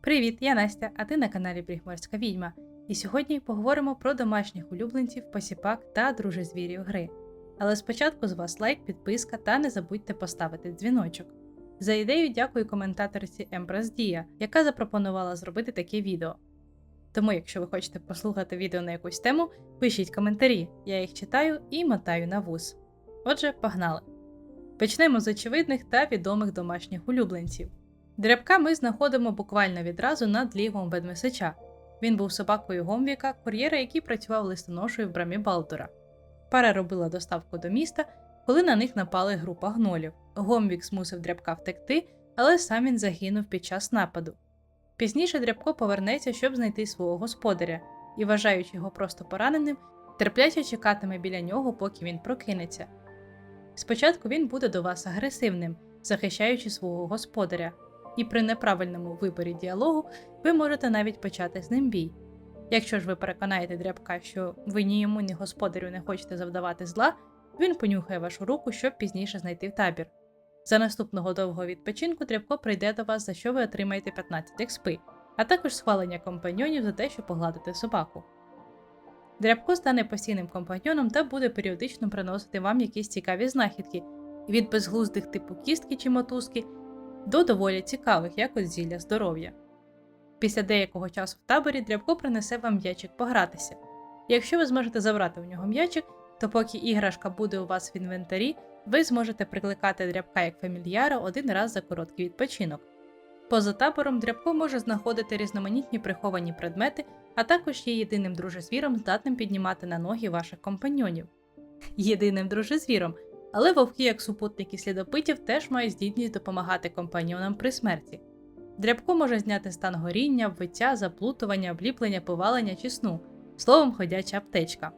Привіт, я Настя, а ти на каналі Брігморська Відьма. І сьогодні поговоримо про домашніх улюбленців, посіпак та дружезвірів гри. Але спочатку з вас лайк, підписка та не забудьте поставити дзвіночок. За ідею дякую коментаторці Ембраз Дія, яка запропонувала зробити таке відео. Тому, якщо ви хочете послухати відео на якусь тему, пишіть коментарі, я їх читаю і мотаю на вуз. Отже, погнали! Почнемо з очевидних та відомих домашніх улюбленців. Дрябка ми знаходимо буквально відразу над лігом ведмесича. Він був собакою Гомвіка, кур'єра, який працював листоношою в брамі Балтура. Пара робила доставку до міста, коли на них напали група гнолів. Гомвік змусив дрябка втекти, але сам він загинув під час нападу. Пізніше дрябко повернеться, щоб знайти свого господаря, і, вважаючи його просто пораненим, терпляче чекатиме біля нього, поки він прокинеться. Спочатку він буде до вас агресивним, захищаючи свого господаря, і при неправильному виборі діалогу ви можете навіть почати з ним бій. Якщо ж ви переконаєте дрябка, що ви ні йому, ні господарю не хочете завдавати зла, він понюхає вашу руку, щоб пізніше знайти в табір. За наступного довгого відпочинку дрябко прийде до вас, за що ви отримаєте 15 експи, а також схвалення компаньйонів за те, що погладите собаку. Дрябко стане постійним компаньйоном та буде періодично приносити вам якісь цікаві знахідки від безглуздих типу кістки чи мотузки до доволі цікавих, як от зілля здоров'я. Після деякого часу в таборі дрябко принесе вам м'ячик погратися. Якщо ви зможете забрати у нього м'ячик, то поки іграшка буде у вас в інвентарі, ви зможете прикликати дрябка як фамільяра один раз за короткий відпочинок. Поза табором дрябко може знаходити різноманітні приховані предмети, а також є єдиним дружезвіром, здатним піднімати на ноги ваших компаньйонів. Єдиним дружезвіром, але вовки, як супутники слідопитів, теж мають здібність допомагати компаньйонам при смерті. Дрябко може зняти стан горіння, вбиття, заплутування, обліплення, повалення чи сну, словом, ходяча аптечка.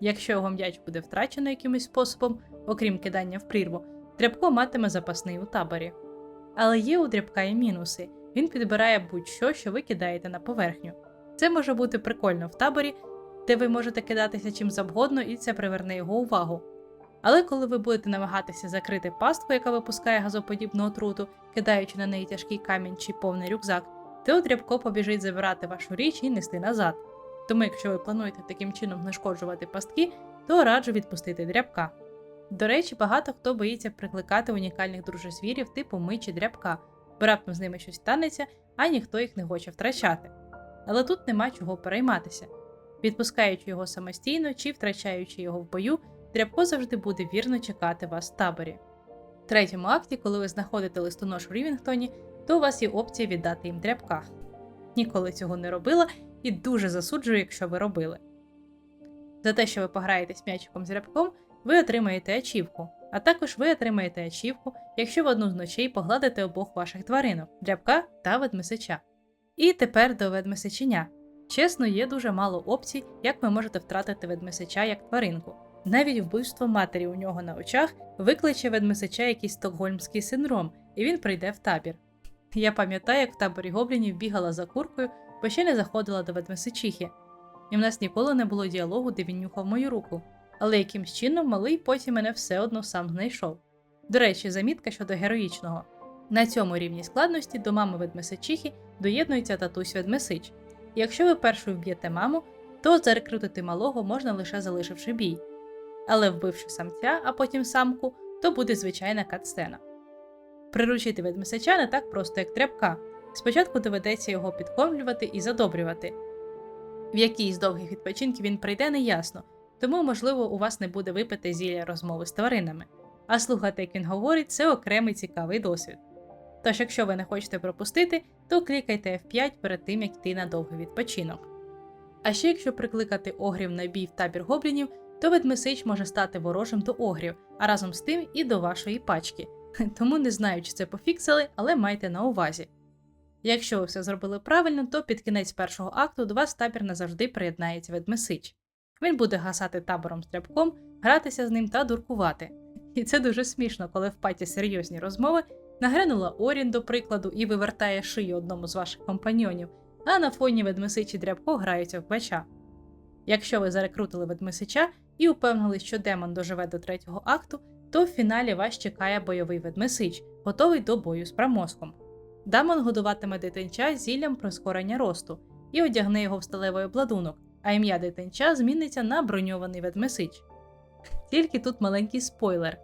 Якщо його м'яч буде втрачено якимось способом, окрім кидання в прірву, дрябко матиме запасний у таборі. Але є у дрябка і мінуси. Він підбирає будь-що, що ви кидаєте на поверхню. Це може бути прикольно в таборі, де ви можете кидатися чим завгодно, і це приверне його увагу. Але коли ви будете намагатися закрити пастку, яка випускає газоподібну отруту, кидаючи на неї тяжкий камінь чи повний рюкзак, то дрябко побіжить забирати вашу річ і нести назад. Тому, якщо ви плануєте таким чином знешкоджувати пастки, то раджу відпустити дрябка. До речі, багато хто боїться прикликати унікальних дружезвірів типу ми чи дрябка, бо раптом з ними щось станеться, а ніхто їх не хоче втрачати. Але тут нема чого перейматися. Відпускаючи його самостійно чи втрачаючи його в бою, дрябко завжди буде вірно чекати вас в таборі. В третьому акті, коли ви знаходите листонош в Рівінгтоні, то у вас є опція віддати їм дрябка. Ніколи цього не робила і дуже засуджую, якщо ви робили. За те, що ви пограєте з м'ячиком з рябком, ви отримаєте ачівку, а також ви отримаєте ачівку, якщо в одну з ночей погладите обох ваших тваринок дрябка та ведмесича. І тепер до ведмесиченя. Чесно, є дуже мало опцій, як ви можете втратити ведмесича як тваринку. Навіть вбивство матері у нього на очах викличе ведмесича якийсь стокгольмський синдром, і він прийде в табір. Я пам'ятаю, як в таборі гоблінів бігала за куркою, бо ще не заходила до ведмесичихи, і в нас ніколи не було діалогу, де він нюхав мою руку, але якимсь чином малий потім мене все одно сам знайшов. До речі, замітка щодо героїчного. На цьому рівні складності до мами ведмесичихи доєднується татусь ведмесич. Якщо ви першою вб'єте маму, то зарекрутити малого можна лише залишивши бій. Але вбивши самця, а потім самку, то буде звичайна катсцена. Приручити ведмесича не так просто, як тряпка. Спочатку доведеться його підкормлювати і задобрювати. В який з довгих відпочинків він прийде, неясно, тому, можливо, у вас не буде випити зілля розмови з тваринами, а слухати, як він говорить, це окремий цікавий досвід. Тож, якщо ви не хочете пропустити, то клікайте F5 перед тим, як йти на довгий відпочинок. А ще якщо прикликати огрів на бій в табір гоблінів, то ведмесич може стати ворожим до огрів, а разом з тим і до вашої пачки. Тому не знаю, чи це пофіксили, але майте на увазі. Якщо ви все зробили правильно, то під кінець першого акту до вас табір назавжди приєднається ведмесич. Він буде гасати табором стрибком, гратися з ним та дуркувати. І це дуже смішно, коли в паті серйозні розмови нагренула Орін, до прикладу, і вивертає шию одному з ваших компаньйонів, а на фоні ведмесичі дрябко граються в бача. Якщо ви зарекрутили ведмесича і упевнили, що демон доживе до третього акту, то в фіналі вас чекає бойовий ведмесич, готовий до бою з промозком. Дамон годуватиме дитинча зіллям прискорення росту і одягне його в сталевий обладунок, а ім'я дитинча зміниться на броньований ведмесич. Тільки тут маленький спойлер.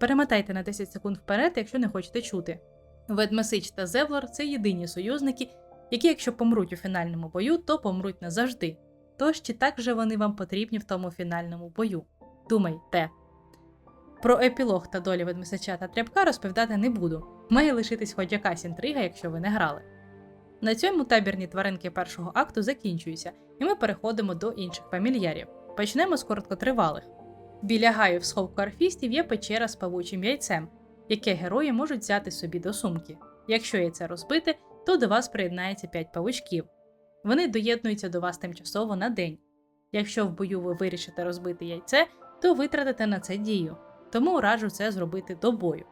Перемотайте на 10 секунд вперед, якщо не хочете чути. Ведмесич та Зевлор це єдині союзники, які, якщо помруть у фінальному бою, то помруть назавжди. Тож чи так же вони вам потрібні в тому фінальному бою? Думайте. Про епілог та долі ведмесича та тряпка розповідати не буду. Має лишитись хоч якась інтрига, якщо ви не грали. На цьому табірні тваринки першого акту закінчуються, і ми переходимо до інших фамільярів. Почнемо з короткотривалих. Біля гаю в сховку арфістів є печера з павучим яйцем, яке герої можуть взяти собі до сумки. Якщо яйце розбите, то до вас приєднається 5 павучків. Вони доєднуються до вас тимчасово на день. Якщо в бою ви вирішите розбити яйце, то витратите на це дію, тому раджу це зробити до бою.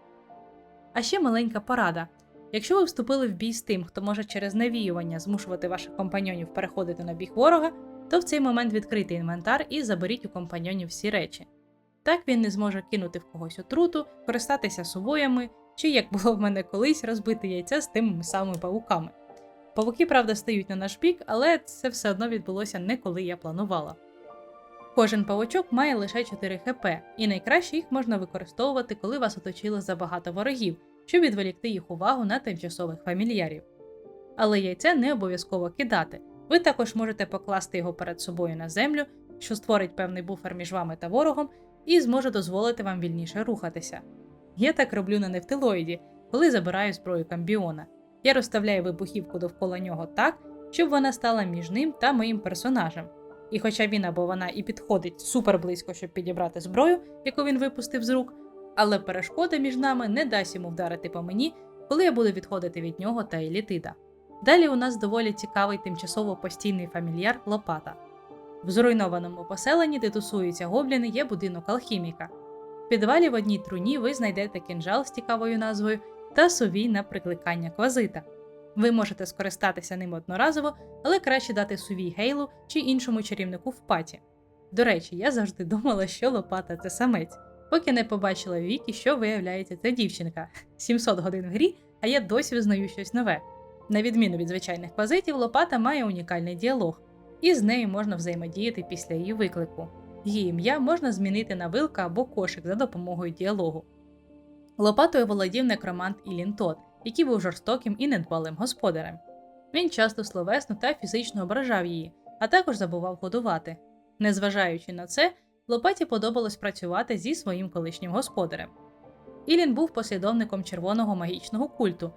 А ще маленька порада. Якщо ви вступили в бій з тим, хто може через навіювання змушувати ваших компаньонів переходити на біг ворога, то в цей момент відкрийте інвентар і заберіть у компаньонів всі речі. Так він не зможе кинути в когось отруту, користатися сувоями, чи, як було в мене колись, розбити яйця з тими самими павуками. Павуки, правда, стають на наш бік, але це все одно відбулося не коли я планувала. Кожен павучок має лише 4 хп, і найкраще їх можна використовувати, коли вас оточило забагато ворогів, щоб відволікти їх увагу на тимчасових фамільярів. Але яйце не обов'язково кидати. Ви також можете покласти його перед собою на землю, що створить певний буфер між вами та ворогом, і зможе дозволити вам вільніше рухатися. Я так роблю на нефтилоїді, коли забираю зброю камбіона. Я розставляю вибухівку довкола нього так, щоб вона стала між ним та моїм персонажем. І хоча він або вона і підходить супер близько, щоб підібрати зброю, яку він випустив з рук, але перешкода між нами не дасть йому вдарити по мені, коли я буду відходити від нього та елітида. Далі у нас доволі цікавий тимчасово постійний фамільяр Лопата. В зруйнованому поселенні, де тусуються гобліни, є будинок алхіміка. В підвалі в одній труні ви знайдете кінжал з цікавою назвою та сувій на прикликання квазита. Ви можете скористатися ним одноразово, але краще дати сувій Гейлу чи іншому чарівнику в паті. До речі, я завжди думала, що лопата це самець, поки не побачила в вікі, що виявляється це дівчинка. 700 годин в грі, а я досі взнаю щось нове. На відміну від звичайних квазитів, лопата має унікальний діалог, і з нею можна взаємодіяти після її виклику. Її ім'я можна змінити на вилка або кошик за допомогою діалогу. Лопатою володів некромант Ілін Тот, який був жорстоким і недбалим господарем. Він часто словесно та фізично ображав її, а також забував годувати. Незважаючи на це, Лопаті подобалось працювати зі своїм колишнім господарем. Ілін був послідовником червоного магічного культу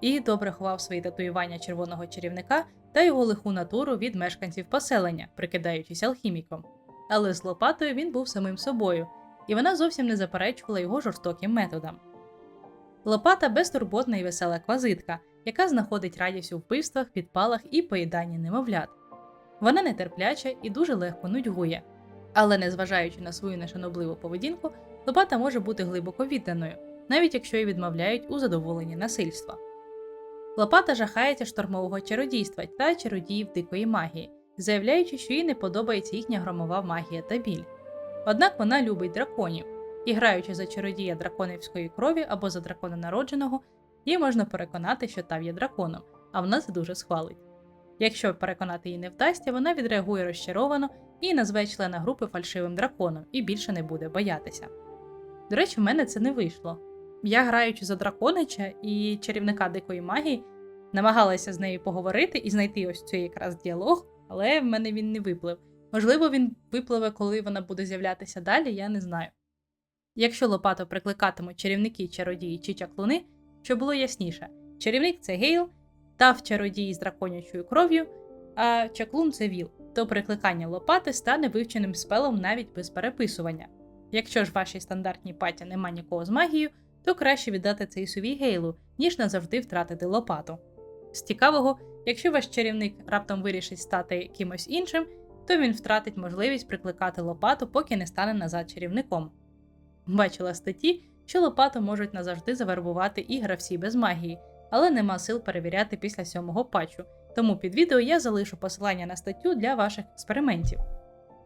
і добре ховав свої татуювання червоного чарівника та його лиху натуру від мешканців поселення, прикидаючись алхіміком. Але з Лопатою він був самим собою, і вона зовсім не заперечувала його жорстоким методам. Лопата безтурботна і весела квазитка, яка знаходить радість у вбивствах, підпалах і поїданні немовлят. Вона нетерпляча і дуже легко нудьгує, але незважаючи на свою нешанобливу поведінку, лопата може бути глибоко відданою, навіть якщо її відмовляють у задоволенні насильства. Лопата жахається штормового чародійства та чародіїв дикої магії, заявляючи, що їй не подобається їхня громова магія та біль. Однак вона любить драконів, і граючи за чародія драконівської крові або за дракона народженого, їй можна переконати, що та є драконом, а вона це дуже схвалить. Якщо переконати її не вдасться, вона відреагує розчаровано і назве члена групи фальшивим драконом і більше не буде боятися. До речі, в мене це не вийшло. Я, граючи за драконича і чарівника дикої магії, намагалася з нею поговорити і знайти ось цей якраз діалог, але в мене він не виплив. Можливо, він випливе, коли вона буде з'являтися далі, я не знаю. Якщо лопату прикликатимуть чарівники, чародії чи чаклуни, щоб було ясніше, чарівник це Гейл, тав чародій з драконячою кров'ю, а чаклун це віл, то прикликання лопати стане вивченим спелом навіть без переписування. Якщо ж в вашій стандартній паті нема нікого з магією, то краще віддати цей сувій Гейлу, ніж назавжди втратити лопату. З цікавого, якщо ваш чарівник раптом вирішить стати кимось іншим, то він втратить можливість прикликати лопату, поки не стане назад чарівником. Бачила статті, що лопату можуть назавжди завербувати і гравці без магії, але нема сил перевіряти після сьомого патчу, тому під відео я залишу посилання на статтю для ваших експериментів.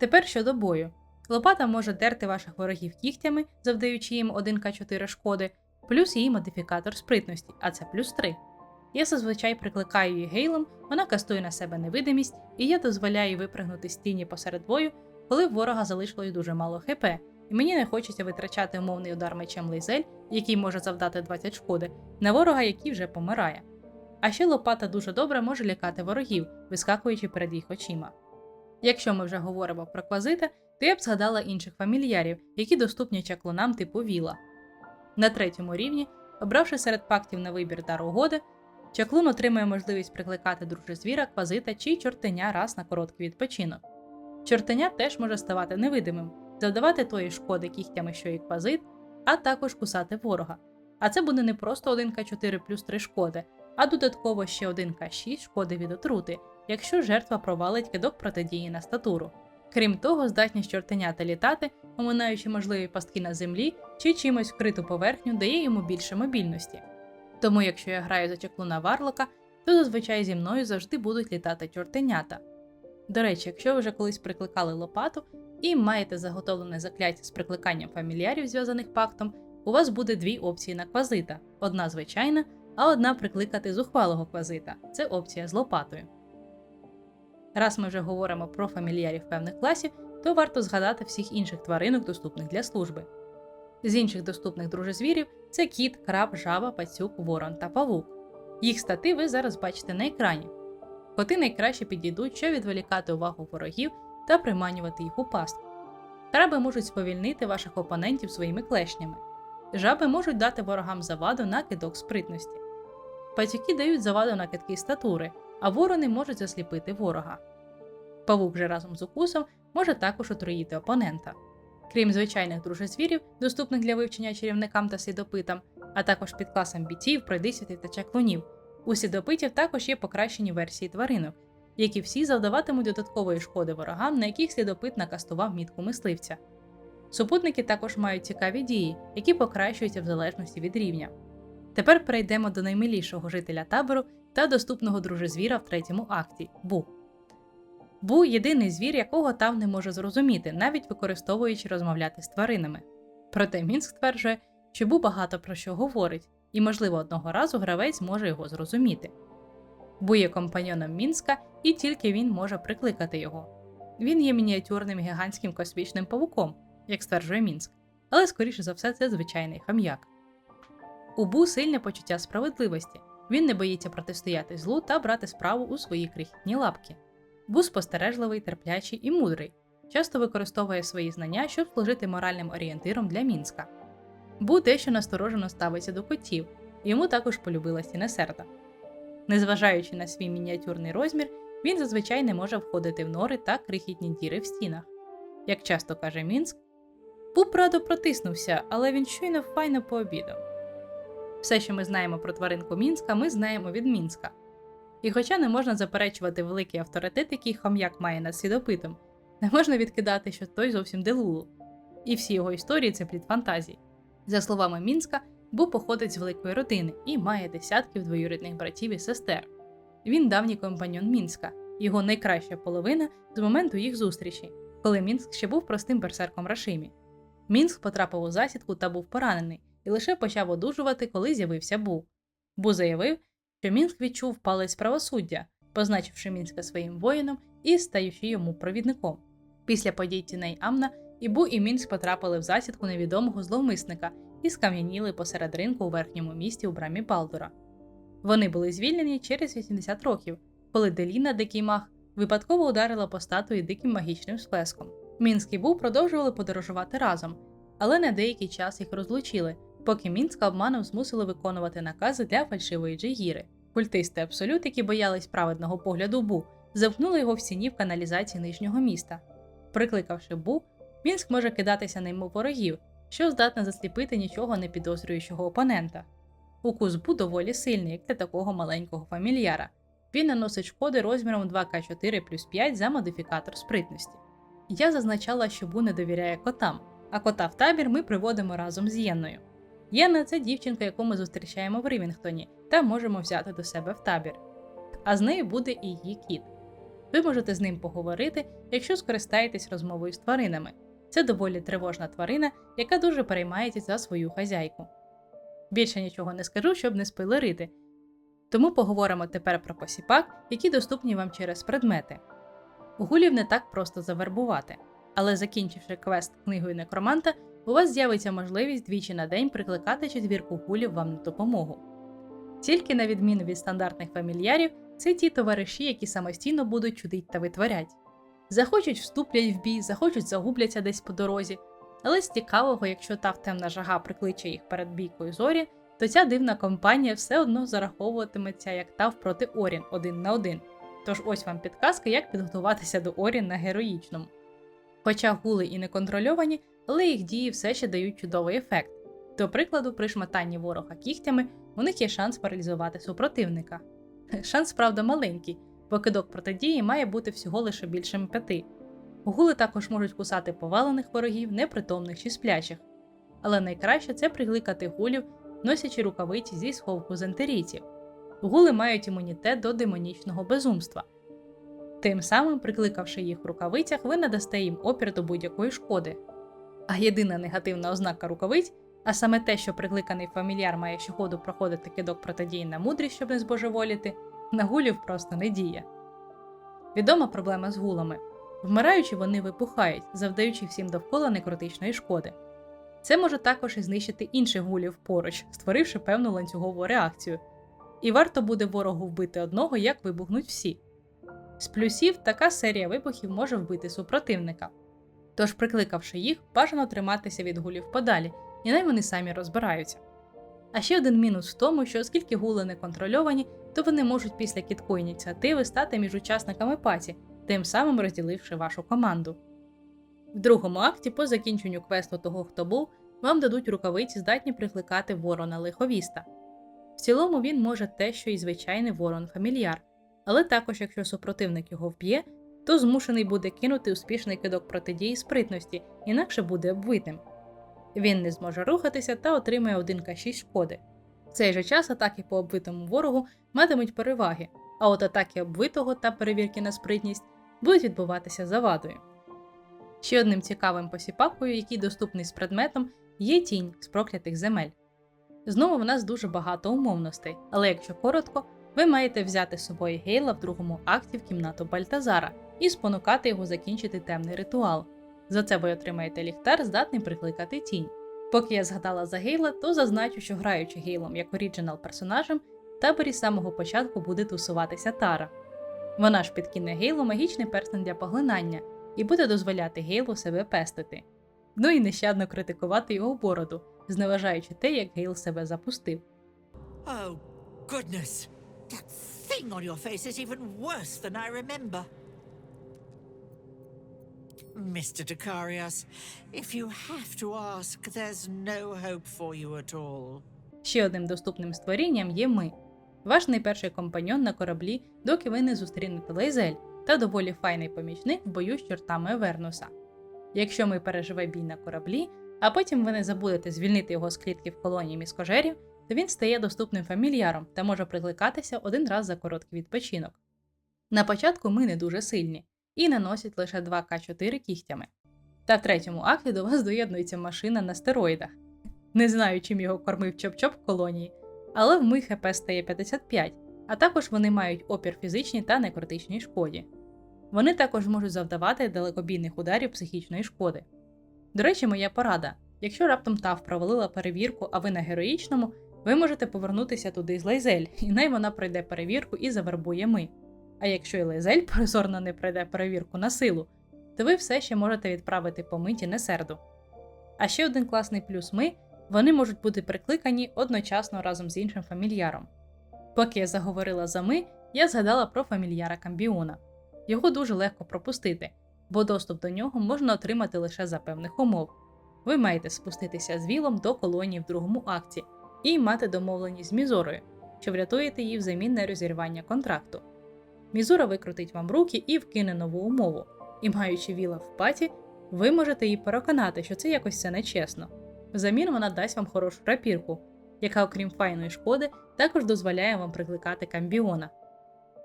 Тепер щодо бою. Лопата може дерти ваших ворогів кігтями, завдаючи їм 1к4 шкоди, плюс її модифікатор спритності, а це плюс 3. Я зазвичай прикликаю її гейлом, вона кастує на себе невидимість, і я дозволяю випригнути з тіні посеред бою, коли в ворога залишилось дуже мало хп, і мені не хочеться витрачати умовний удар мечем Лейзель, який може завдати 20 шкоди, на ворога, який вже помирає. А ще лопата дуже добре може лякати ворогів, вискакуючи перед їх очима. Якщо ми вже говоримо про квазита, то я б згадала інших фамільярів, які доступні чаклунам типу Віла. На третьому рівні, обравши серед пактів на вибір дар угоди, чаклун отримує можливість прикликати дружезвіра, квазита чи чортеня раз на короткий відпочинок. Чортеня теж може ставати невидимим, завдавати тої шкоди кігтями, що і квазит, а також кусати ворога. А це буде не просто 1К4 плюс 3 шкоди, а додатково ще 1К6 шкоди від отрути, якщо жертва провалить кидок протидії на статуру. Крім того, здатність чортенята літати, оминаючи можливі пастки на землі чи чимось вкриту поверхню, дає йому більше мобільності. Тому, якщо я граю за чаклуна Варлока, то зазвичай зі мною завжди будуть літати чортенята. До речі, якщо ви вже колись прикликали лопату і маєте заготовлене закляття з прикликанням фамільярів, зв'язаних пактом, у вас буде дві опції на квазита: одна звичайна, а одна прикликати зухвалого квазита це опція з лопатою. Раз ми вже говоримо про фамільярів певних класів, то варто згадати всіх інших тваринок, доступних для служби. З інших доступних дружезвірів це кіт, краб, жаба, пацюк, ворон та павук. Їх стати ви зараз бачите на екрані. Коти найкраще підійдуть, щоб відволікати увагу ворогів та приманювати їх у пастку. Краби можуть сповільнити ваших опонентів своїми клешнями. Жаби можуть дати ворогам заваду на кидок спритності. Пацюки дають заваду на кидки статури, а ворони можуть засліпити ворога. Павук же разом з укусом може також отруїти опонента. Крім звичайних дружезвірів, доступних для вивчення чарівникам та слідопитам, а також під класом бійців, пройдисвітів та чаклунів, у слідопитів також є покращені версії тваринок, які всі завдаватимуть додаткової шкоди ворогам, на яких слідопит накастував мітку мисливця. Супутники також мають цікаві дії, які покращуються в залежності від рівня. Тепер перейдемо до наймилішого жителя табору та доступного дружезвіра в третьому акті Бу. Бу єдиний звір, якого там не може зрозуміти, навіть використовуючи розмовляти з тваринами. Проте Мінськ стверджує, що Бу багато про що говорить, і, можливо, одного разу гравець може його зрозуміти. Бу є компаньоном Мінська, і тільки він може прикликати його. Він є мініатюрним гігантським космічним павуком, як стверджує Мінськ, але, скоріше за все, це звичайний хам'як. У Бу сильне почуття справедливості. Він не боїться протистояти злу та брати справу у свої крихітні лапки. Бу спостережливий, терплячий і мудрий, часто використовує свої знання, щоб служити моральним орієнтиром для мінська. Бу дещо насторожено ставиться до котів, йому також полюбила сінесерда. Незважаючи на свій мініатюрний розмір, він зазвичай не може входити в нори та крихітні діри в стінах. Як часто каже Мінськ, Бу радо протиснувся, але він щойно файно пообідав. Все, що ми знаємо про тваринку Мінська, ми знаємо від Мінська. І хоча не можна заперечувати великий авторитет, який хом'як має над слідопитом, не можна відкидати, що той зовсім делулу. І всі його історії це плід фантазій. За словами Мінська, Бу походить з великої родини і має десятків двоюрідних братів і сестер. Він давній компаньон Мінська, його найкраща половина з моменту їх зустрічі, коли Мінськ ще був простим берсерком Рашимі. Мінськ потрапив у засідку та був поранений і лише почав одужувати, коли з'явився Бу. Бу заявив, що Мінськ відчув палець правосуддя, позначивши Мінська своїм воїном і стаючи йому провідником. Після подій тіней Амна і Бу і Мінськ потрапили в засідку невідомого зловмисника і скам'яніли посеред ринку у верхньому місті у брамі Балдура. Вони були звільнені через 80 років, коли Деліна Дикий Маг випадково ударила по статуї диким магічним сплеском. Мінськ і Бу продовжували подорожувати разом, але на деякий час їх розлучили, поки Мінська обманом змусили виконувати накази для фальшивої Джейгіри. Культисти абсолют, які боялись праведного погляду Бу, замкнули його в стіні в каналізації нижнього міста. Прикликавши Бу, Мінськ може кидатися на йому ворогів, що здатне засліпити нічого не підозрюючого опонента. Укус Бу доволі сильний, як для такого маленького фамільяра. Він наносить шкоди розміром 2К4 плюс 5 за модифікатор спритності. Я зазначала, що Бу не довіряє котам, а кота в табір ми приводимо разом з Єнною. Єна це дівчинка, яку ми зустрічаємо в Рівінгтоні, та можемо взяти до себе в табір. А з нею буде і її кіт. Ви можете з ним поговорити, якщо скористаєтесь розмовою з тваринами. Це доволі тривожна тварина, яка дуже переймається за свою хазяйку. Більше нічого не скажу, щоб не спойлерити. Тому поговоримо тепер про посіпак, які доступні вам через предмети. Гулів не так просто завербувати, але закінчивши квест книгою некроманта, у вас з'явиться можливість двічі на день прикликати четвірку гулів вам на допомогу. Тільки на відміну від стандартних фамільярів, це ті товариші, які самостійно будуть чудить та витворять. Захочуть вступлять в бій, захочуть загубляться десь по дорозі. Але з цікавого, якщо та темна жага прикличе їх перед бійкою зорі, то ця дивна компанія все одно зараховуватиметься як тав проти Орін один на один. Тож ось вам підказка, як підготуватися до Орін на героїчному. Хоча гули і неконтрольовані, але їх дії все ще дають чудовий ефект. До прикладу, при шматанні ворога кігтями у них є шанс паралізувати супротивника. Шанс, правда, маленький, бо кидок протидії має бути всього лише більшим п'яти. Гули також можуть кусати повалених ворогів, непритомних чи сплячих. Але найкраще це прикликати гулів, носячи рукавиці зі сховку зентерійців. Гули мають імунітет до демонічного безумства. Тим самим, прикликавши їх в рукавицях, ви надасте їм опір до будь-якої шкоди. А єдина негативна ознака рукавиць, а саме те, що прикликаний фамільяр має щогоду проходити кидок протидії на мудрість, щоб не збожеволіти, на гулів просто не діє. Відома проблема з гулами. Вмираючи, вони вибухають, завдаючи всім довкола некротичної шкоди. Це може також і знищити інших гулів поруч, створивши певну ланцюгову реакцію. І варто буде ворогу вбити одного, як вибухнуть всі. З плюсів така серія вибухів може вбити супротивника. Тож, прикликавши їх, бажано триматися від гулів подалі, і най вони самі розбираються. А ще один мінус в тому, що оскільки гули не контрольовані, то вони можуть після кіткої ініціативи стати між учасниками паті, тим самим розділивши вашу команду. В другому акті, по закінченню квесту того, хто був, вам дадуть рукавиці, здатні прикликати ворона лиховіста. В цілому він може те, що і звичайний ворон фамільяр, але також, якщо супротивник його вб'є, то змушений буде кинути успішний кидок протидії спритності, інакше буде обвитим. Він не зможе рухатися та отримає 1К6 шкоди. В цей же час атаки по обвитому ворогу матимуть переваги, а от атаки обвитого та перевірки на спритність будуть відбуватися завадою. Ще одним цікавим посіпакою, який доступний з предметом, є тінь з проклятих земель. Знову в нас дуже багато умовностей, але якщо коротко, ви маєте взяти з собою Гейла в другому акті в кімнату Бальтазара і спонукати його закінчити темний ритуал. За це ви отримаєте ліхтар, здатний прикликати тінь. Поки я згадала за Гейла, то зазначу, що граючи Гейлом як оріджинал персонажем, в таборі з самого початку буде тусуватися Тара. Вона ж підкине Гейлу магічний перстень для поглинання і буде дозволяти Гейлу себе пестити. Ну і нещадно критикувати його бороду, зневажаючи те, як Гейл себе запустив. Oh, goodness. That thing on your face is even worse than I remember. Mr. Dicarius, if you have to ask, there's no hope for you at all. Ще одним доступним створінням є ми. Ваш найперший компаньон на кораблі, доки ви не зустрінете Лейзель, та доволі файний помічник в бою з чортами Вернуса. Якщо ми переживе бій на кораблі, а потім ви не забудете звільнити його з клітки в колонії міскожерів, то він стає доступним фамільяром та може прикликатися один раз за короткий відпочинок. На початку ми не дуже сильні і наносять лише 2К4 кігтями. Та в третьому акті до вас доєднується машина на стероїдах. Не знаю, чим його кормив Чоп-Чоп в колонії, але в мих ХП стає 55, а також вони мають опір фізичній та некротичній шкоді. Вони також можуть завдавати далекобійних ударів психічної шкоди. До речі, моя порада: якщо раптом ТАВ провалила перевірку, а ви на героїчному, ви можете повернутися туди з Лайзель, і най вона пройде перевірку і завербує ми. А якщо і Лайзель прозорно не пройде перевірку на силу, то ви все ще можете відправити по миті Несерду. А ще один класний плюс ми вони можуть бути прикликані одночасно разом з іншим фамільяром. Поки я заговорила за ми, я згадала про фамільяра Камбіона. Його дуже легко пропустити, бо доступ до нього можна отримати лише за певних умов. Ви маєте спуститися з вілом до колонії в другому акті і мати домовленість з Мізорою, що врятуєте її взамін на розірвання контракту. Мізура викрутить вам руки і вкине нову умову, і маючи віла в паті, ви можете її переконати, що це якось все нечесно. Взамін вона дасть вам хорошу рапірку, яка, окрім файної шкоди, також дозволяє вам прикликати камбіона.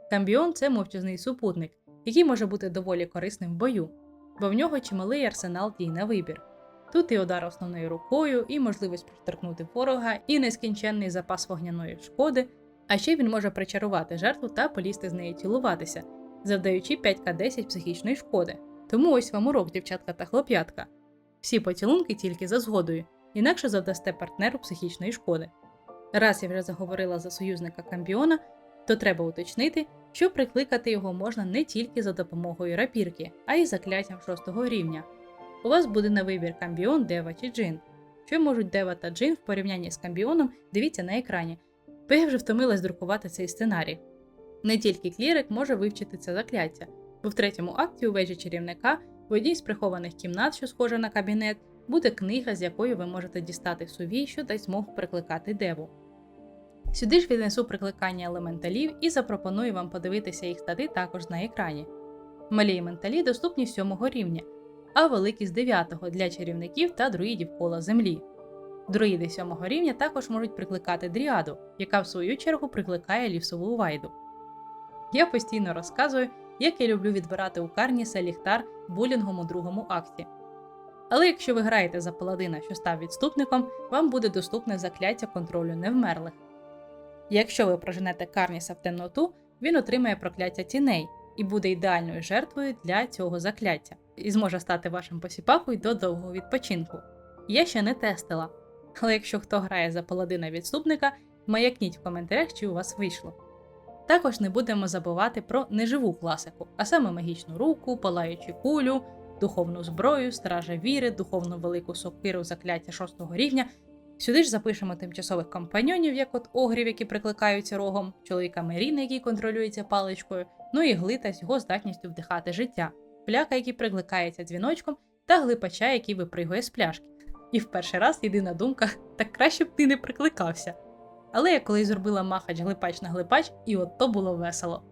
Камбіон це мовчазний супутник, який може бути доволі корисним в бою, бо в нього чималий арсенал дій на вибір. Тут і удар основною рукою, і можливість проштовхнути ворога, і нескінченний запас вогняної шкоди, А ще він може причарувати жертву та полізти з нею цілуватися, завдаючи 5К10 психічної шкоди. Тому ось вам урок, дівчатка та хлоп'ятка. Всі поцілунки тільки за згодою, інакше завдасте партнеру психічної шкоди. Раз я вже заговорила за союзника Камбіона, то треба уточнити, що прикликати його можна не тільки за допомогою рапірки, а й закляттям шостого рівня. У вас буде на вибір Камбіон, Дева чи Джин. Що можуть Дева та Джин в порівнянні з Камбіоном, дивіться на екрані, я вже втомилась друкувати цей сценарій. Не тільки клірик може вивчити це закляття, бо в третьому акті у вежі чарівника в одній з прихованих кімнат, що схожа на кабінет, буде книга, з якої ви можете дістати сувій, що дасть змогу прикликати деву. Сюди ж віднесу прикликання елементалів і запропоную вам подивитися їх стати також на екрані. Малі елементалі доступні 7 рівня, а великі з 9 для чарівників та друїдів кола землі. Друїди 7 рівня також можуть прикликати дріаду, яка в свою чергу прикликає лісову вайду. Я постійно розказую, як я люблю відбирати у Карніса ліхтар булінгом у другому акті. Але якщо ви граєте за паладина, що став відступником, вам буде доступне закляття контролю невмерлих. Якщо ви проженете Карніса в темноту, він отримає прокляття тіней і буде ідеальною жертвою для цього закляття, і зможе стати вашим посіпакою до довгого відпочинку. Я ще не тестила, але якщо хто грає за паладина відступника, маякніть в коментарях, чи у вас вийшло. Також не будемо забувати про неживу класику, а саме магічну руку, палаючу кулю, духовну зброю, стража віри, духовну велику сокиру закляття шостого рівня. Сюди ж запишемо тимчасових компаньонів, як от огрів, які прикликаються рогом, чоловіка Меріна, який контролюється паличкою, ну і глита з його здатністю вдихати життя, пляка, який прикликається дзвіночком, та глипача, який випригує з пляшки. І в перший раз єдина думка так краще б ти не прикликався. Але я колись зробила махач глипач на глипач, і от то було весело.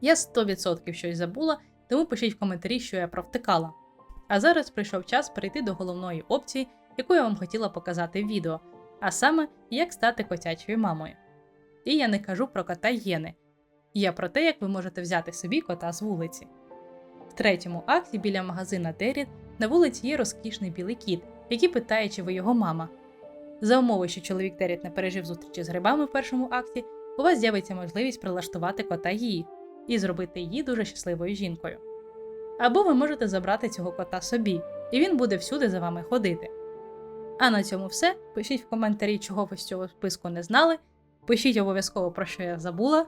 Я 100% щось забула, тому пишіть в коментарі, що я провтикала. А зараз прийшов час перейти до головної опції, яку я вам хотіла показати в відео, а саме, як стати котячою мамою. І я не кажу про кота Єни. Я про те, як ви можете взяти собі кота з вулиці. В третьому акті біля магазина Деріт на вулиці є розкішний білий кіт, який питає, чи ви його мама. За умови, що чоловік Деріт не пережив зустрічі з грибами в першому акті, у вас з'явиться можливість прилаштувати кота її і зробити її дуже щасливою жінкою. Або ви можете забрати цього кота собі, і він буде всюди за вами ходити. А на цьому все. Пишіть в коментарі, чого ви з цього списку не знали. Пишіть обов'язково про що я забула.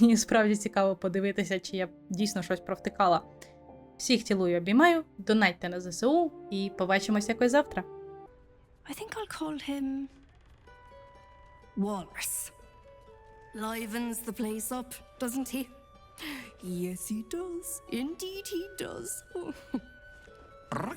Мені справді цікаво подивитися, чи я дійсно щось провтикала. Всіх цілую, обіймаю, донатьте на ЗСУ і побачимось якось завтра. I think I'll call him Walrus. Livens the place up, doesn't he? Yes, he does. Indeed, he does.